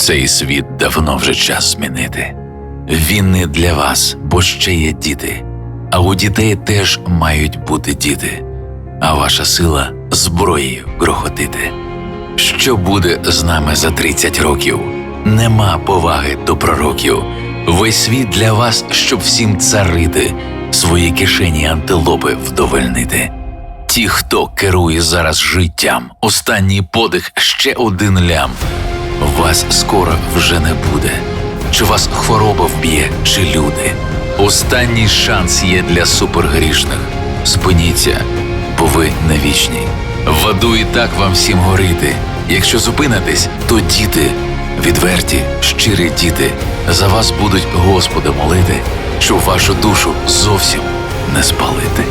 Цей світ давно вже час змінити. Він не для вас, бо ще є діти, а у дітей теж мають бути діти, а ваша сила зброєю грохотити. Що буде з нами за 30 років? Нема поваги до пророків. Весь світ для вас, щоб всім царити, свої кишені антилопи вдовольнити. Ті, хто керує зараз життям, останній подих ще один лям. Вас скоро вже не буде. Чи вас хвороба вб'є, чи люди? Останній шанс є для супергрішних. Спиніться, бо ви не вічні. В аду і так вам всім горити. Якщо зупинитесь, то діти, відверті, щирі діти, за вас будуть Господа молити, щоб вашу душу зовсім не спалити.